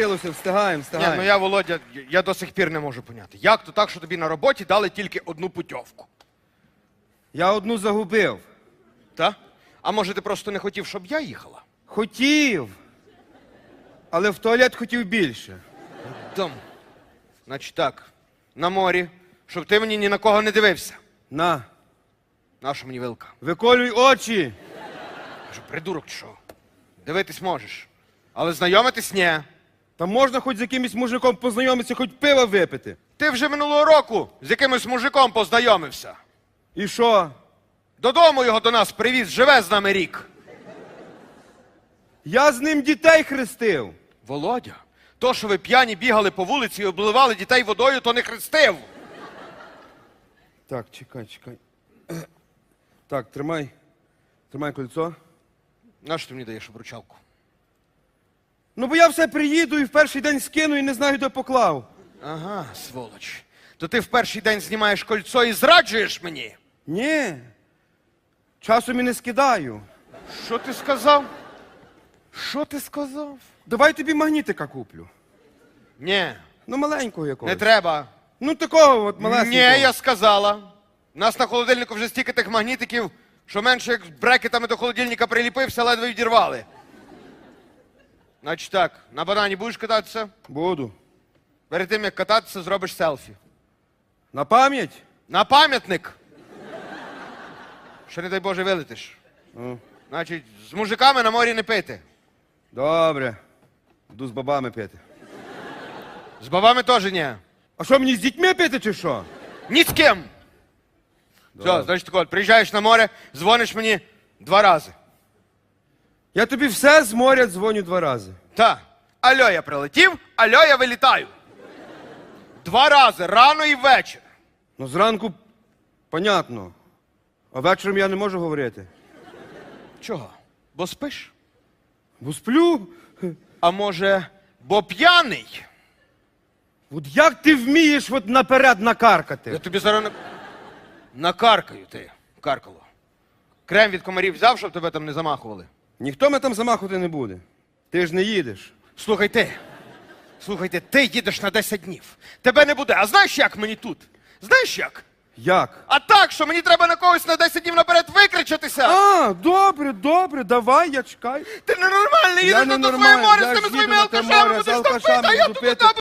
Встигаємо, встигаємо, Ні, ну я, Володя, я до сих пір не можу поняти. Як то так, що тобі на роботі дали тільки одну путьовку? Я одну загубив. Та? А може ти просто не хотів, щоб я їхала? Хотів. Але в туалет хотів більше. Дом. Значить так, на морі, щоб ти мені ні на кого не дивився. На, Наша мені вилка. виколюй очі. Кажу, придурок чи що? Дивитись можеш. Але знайомитись ні. Та можна хоч з якимось мужиком познайомитися, хоч пива випити. Ти вже минулого року з якимось мужиком познайомився. І що? Додому його до нас привіз, живе з нами рік. Я з ним дітей хрестив. Володя, то, що ви п'яні бігали по вулиці і обливали дітей водою, то не хрестив. Так, чекай, чекай. Так, тримай. Тримай кольцо. Нащо ти мені даєш обручалку? Ну, бо я все приїду і в перший день скину і не знаю, де поклав. Ага, сволоч. То ти в перший день знімаєш кольцо і зраджуєш мені? Ні. Часом і не скидаю. Що ти сказав? Що ти сказав? Давай тобі магнітика куплю. Ні, Ну, маленького якогось. не треба. Ну, такого от малесенького. Ні, я сказала. У нас на холодильнику вже стільки тих магнітиків, що менше як брекетами до холодильника приліпився, ледве відірвали. Значить так, на банані будеш кататися? Буду. Перед тим, як кататися, зробиш селфі. На пам'ять? На пам'ятник. Що не дай Боже вилетиш. Ну, Значить, з мужиками на морі не пити. добре. Буду з бабами пити. З бабами теж ні. А що мені з дітьми пити чи що? Ні з ким. Все, значить так от, приїжджаєш на море, дзвониш мені два рази. Я тобі все з моря дзвоню два рази. Та. Альо, я прилетів, альо, я вилітаю. Два рази, рано і ввечері. Ну, зранку, понятно. А вечором я не можу говорити. Чого? Бо спиш? Бо сплю. А може, бо п'яний? От як ти вмієш от наперед Я накаркати? тобі зараз на... накаркаю ти, каркало. Крем від комарів взяв, щоб тебе там не замахували. Ніхто мене там замахувати не буде. Ти ж не їдеш. Слухай ти. Слухайте, ти їдеш на 10 днів. Тебе не буде. А знаєш, як мені тут? Знаєш як? Як? А так, що мені треба на когось на 10 днів наперед викричатися. А, добре, добре, давай, я чекаю. Ти ненормальний, їдеш на ненормальний, море я з тими їду своїми на те алкашами, з будеш там алкашами пити, а я тут пити. на